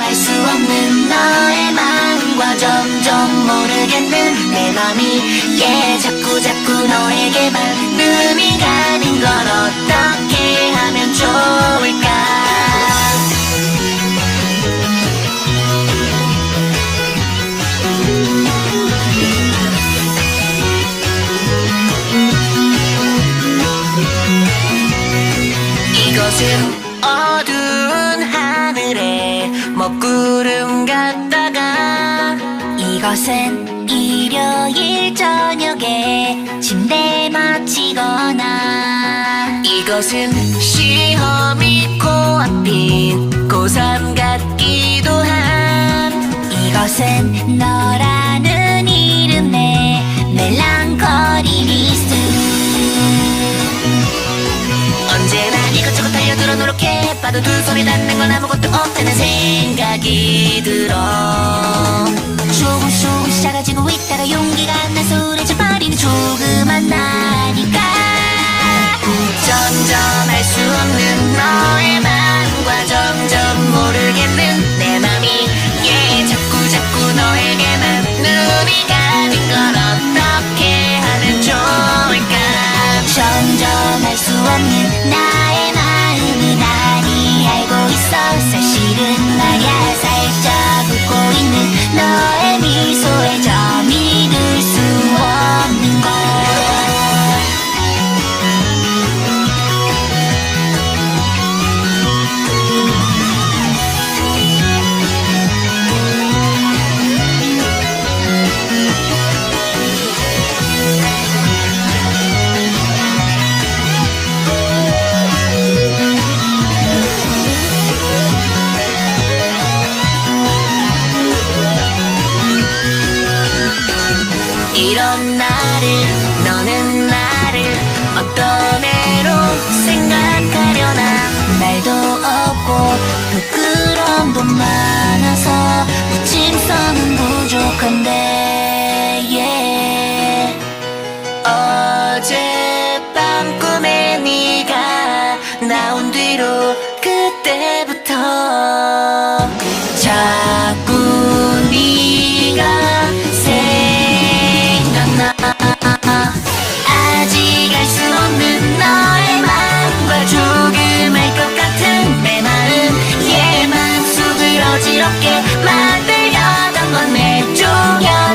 알수 없는 너의 마음과 점점 모르겠는 내 맘이 예 자꾸 자꾸 너에게만 눈이 가는 건 어떻게 하면 좋을까? 이것은 어두운 하늘에 먹구름 같다가 이것은 일요일 저녁에 침대 마치거나 이것은 시험이 코앞인 고3 같기도 한 이것은 너라는 이름의 멜랑콜리 리스트. 언제나 이것저것 달려들어 노력해. 봐도 두 손이 닿는 건 아무것도 없다는 생 각이 들어. 조금조금 작아지고 있다가 용기가 안 나서 우울해져버리는 조그만 나니까. 점점 알 수 없는 너의 마음과 점점 모르겠는 내 맘이 예 자꾸 자꾸 너에게만 눈이 가는 건어 나를 너는 나를 어떤 애로 생각하려나 말도 없고 부끄러움도 많아서 웃짐성은 부족한데 yeah. 어젯밤 꿈에 네가 나온 뒤로 그때 만들려던 건내 중요한